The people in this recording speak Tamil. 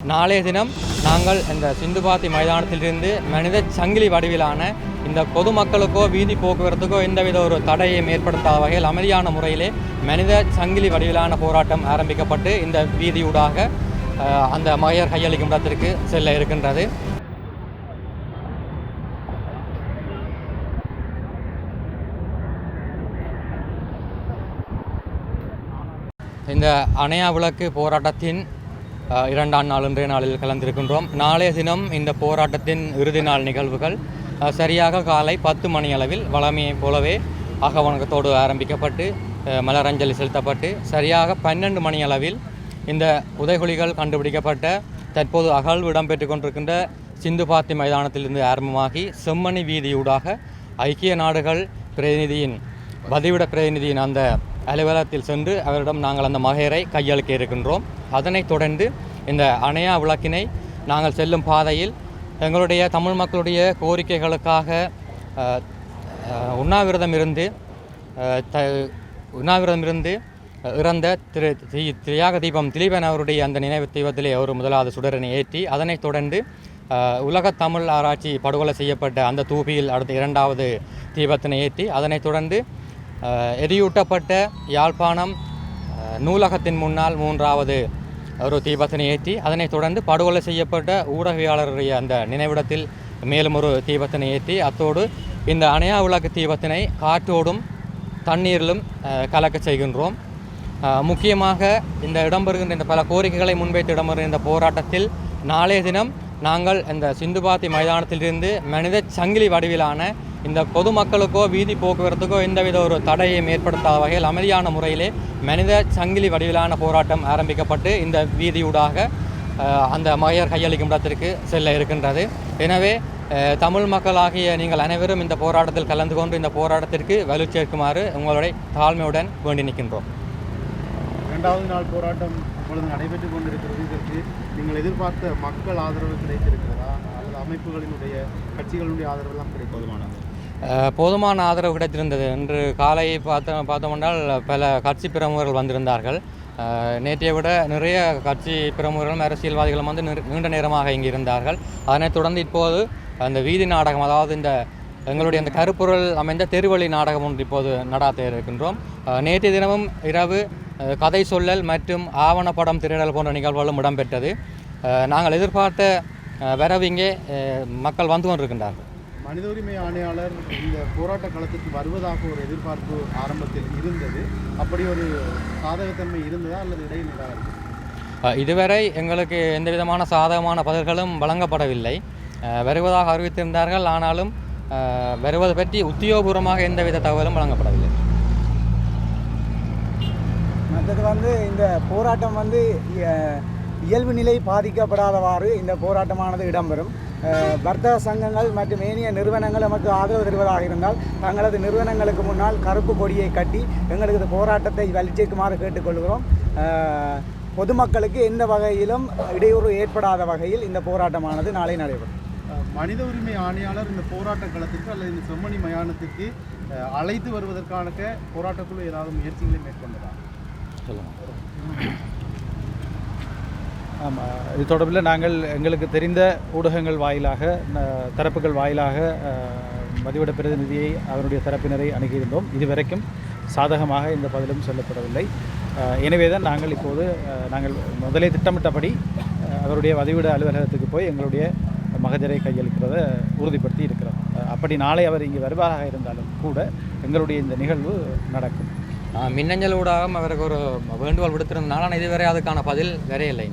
நாளைய தினம் நாங்கள் இந்த சிந்துபாத்தி மைதானத்திலிருந்து மனித சங்கிலி வடிவிலான இந்த பொதுமக்களுக்கோ வீதி போக்குவரத்துக்கோ எந்தவித ஒரு தடையை ஏற்படுத்தாத வகையில் அமைதியான முறையிலே மனித சங்கிலி வடிவிலான போராட்டம் ஆரம்பிக்கப்பட்டு இந்த வீதியூடாக அந்த மகையர் கையளிக்கும் இடத்திற்கு செல்ல இருக்கின்றது. இந்த அணையா விளக்கு போராட்டத்தின் இரண்டாம் நாள் இன்றைய நாளில் கலந்திருக்கின்றோம். நாளைய தினம் இந்த போராட்டத்தின் இறுதி நாள் நிகழ்வுகள் சரியாக காலை பத்து மணி அளவில் வளமையைப் போலவே அகவணக்கத்தோடு ஆரம்பிக்கப்பட்டு மலரஞ்சலி செலுத்தப்பட்டு சரியாக பன்னெண்டு மணி அளவில் இந்த உதைகுலிகள் கண்டுபிடிக்கப்பட்ட தற்போது அகழ்வு இடம்பெற்று கொண்டிருக்கின்ற சிந்துபாத்தி மைதானத்திலிருந்து ஆரம்பமாகி செம்மணி வீதியூடாக ஐக்கிய நாடுகள் பிரதிநிதியின் வதிவிட பிரதிநிதியின் அந்த அலுவலகத்தில் சென்று அவரிடம் நாங்கள் அந்த மகையரை கையளிக்க இருக்கின்றோம். அதனைத் தொடர்ந்து இந்த அணையா விளக்கினை நாங்கள் செல்லும் பாதையில் எங்களுடைய தமிழ் மக்களுடைய கோரிக்கைகளுக்காக உண்ணாவிரதம் இருந்து த உண்ணாவிரதம் இருந்து இறந்த திரு தியாக தீபம் திலீபன் அவருடைய அந்த நினைவு தீபத்திலே ஒரு முதலாவது சுடரனை ஏற்றி அதனைத் தொடர்ந்து உலக உலகத் தமிழ் ஆராய்ச்சி படுகொலை செய்யப்பட்ட அந்த தூபியில் அடுத்த இரண்டாவது தீபத்தினை ஏற்றி அதனைத் தொடர்ந்து எரியூட்டப்பட்ட யாழ்ப்பாணம் நூலகத்தின் முன்னால் மூன்றாவது ஒரு தீபத்தினை ஏற்றி அதனைத் தொடர்ந்து படுகொலை செய்யப்பட்ட ஊடகவியாளருடைய அந்த நினைவிடத்தில் மேலும் ஒரு தீபத்தினை ஏற்றி அத்தோடு இந்த அணையா விளக்கு தீபத்தினை காற்றோடும் தண்ணீரிலும் கலக்க கலக்கச் செய்கின்றோம். முக்கியமாக இந்த இடம்பெறுகின்ற இந்த பல கோரிக்கைகளை முன்வைத்து இடம்பெறுகின்ற இந்த போராட்டத்தில் நாளைய தினம் நாங்கள் இந்த சிந்துபாத்தி மைதானத்திலிருந்து மனித சங்கிலி வடிவிலான இந்த பொதுமக்களுக்கோ வீதி போக்குவரத்துக்கோ எந்தவித ஒரு தடையும் ஏற்படுத்தாத வகையில் அமைதியான முறையிலே மனித சங்கிலி வடிவிலான போராட்டம் ஆரம்பிக்கப்பட்டு இந்த வீதியூடாக அந்த மகையர் கையளிக்கும் இடத்திற்கு செல்ல இருக்கின்றது. எனவே தமிழ் மக்களாகிய நீங்கள் அனைவரும் இந்த போராட்டத்தில் கலந்து கொண்டு இந்த போராட்டத்திற்கு வலு சேர்க்குமாறு உங்களுடைய தாழ்மையுடன் வேண்டி நிற்கின்றோம். இரண்டாவது நாள் போராட்டம் இப்பொழுது நடைபெற்றுக் கொண்டிருக்கிறது. இதற்கு நீங்கள் எதிர்பார்த்த மக்கள் ஆதரவு கிடைத்திருக்கிறதா? அல்லது அமைப்புகளினுடைய கட்சிகளுடைய ஆதரவு எல்லாம் கிடைப்பதுமானது அஹ், போதுமான ஆதரவு கிடைத்திருந்தது. இன்று காலை பார்த்த பார்த்தோம்னால் பல கட்சி பிரமுகர்கள் வந்திருந்தார்கள். நேற்றைய விட நிறைய கட்சி பிரமுகர்களும் அரசியல்வாதிகளும் வந்து நீண்ட நேரமாக இங்கு இருந்தார்கள். அதனைத் தொடர்ந்து இப்போது அந்த வீதி நாடகம் அதாவது இந்த எங்களுடைய அந்த கருப்பொருள் அமைந்த தெருவழி நாடகம் ஒன்று இப்போது நடாத்த இருக்கின்றோம் நேற்றைய தினமும் இரவு கதை சொல்லல் மற்றும் ஆவணப்படம் திரையிடல் போன்ற நிகழ்வுகளும் இடம்பெற்றது. நாங்கள் எதிர்பார்த்த வரவு இங்கே மக்கள் வந்து கொண்டிருக்கின்றார்கள். மனித உரிமை ஆணையாளர் இந்த போராட்ட களத்துக்கு வருவதாக ஒரு எதிர்பார்ப்பு ஆரம்பத்தில் இருந்தது. அப்படி ஒரு சாதகத்தன்மை இருந்ததா அல்லது அஹ், இதுவரை எங்களுக்கு எந்த விதமான சாதகமான பதில்களும் வழங்கப்படவில்லை. வருவதாக அறிவித்திருந்தார்கள். ஆனாலும் வருவது பற்றி உத்தியோகபூர்வமாக எந்தவித தகவலும் வழங்கப்படவில்லை. மற்றது வந்து இந்த போராட்டம் வந்து இயல்பு நிலை பாதிக்கப்படாதவாறு இந்த போராட்டமானது இடம்பெறும். வர்த்தக சங்கங்கள் மற்றும் ஏனைய நிறுவனங்கள் நமக்கு ஆதரவு தருவதாக இருந்தால் தங்களது நிறுவனங்களுக்கு முன்னால் கருப்பு கொடியை கட்டி எங்களது போராட்டத்தை வலிச்சேக்குமாறு கேட்டுக்கொள்கிறோம். பொதுமக்களுக்கு எந்த வகையிலும் இடையூறு ஏற்படாத வகையில் இந்த போராட்டமானது நாளை நடைபெறும். மனித உரிமை ஆணையாளர் இந்த போராட்ட களத்திற்கு அல்லது இந்த செம்மணி மயானத்திற்கு அழைத்து வருவதற்கான போராட்டக்குழு ஏதாவது முயற்சிகளை மேற்கொண்டதா? சொல்லுங்கள் ஆமாம் இது தொடர்பில் நாங்கள் எங்களுக்கு தெரிந்த ஊடகங்கள் வாயிலாக தரப்புகள் வாயிலாக மதிவிட பிரதிநிதியை அவருடைய தரப்பினரை அணுகியிருந்தோம். இதுவரைக்கும் சாதகமாக இந்த பதிலும் சொல்லப்படவில்லை. எனவே தான் நாங்கள் இப்போது நாங்கள் முதலே திட்டமிட்டபடி அவருடைய வதிவிட அலுவலகத்துக்கு போய் எங்களுடைய மகஜரை கையளிக்கிறத உறுதிப்படுத்தி இருக்கிறோம். அப்படி நாளை அவர் இங்கே வருவாராக இருந்தாலும் கூட எங்களுடைய இந்த நிகழ்வு நடக்கும். மின்னஞ்சல் ஊடாக அவருக்கு ஒரு வேண்டுகோள் விடுத்திருந்தனால ஆனால் இதுவரை அதுக்கான பதில் வரையில்லை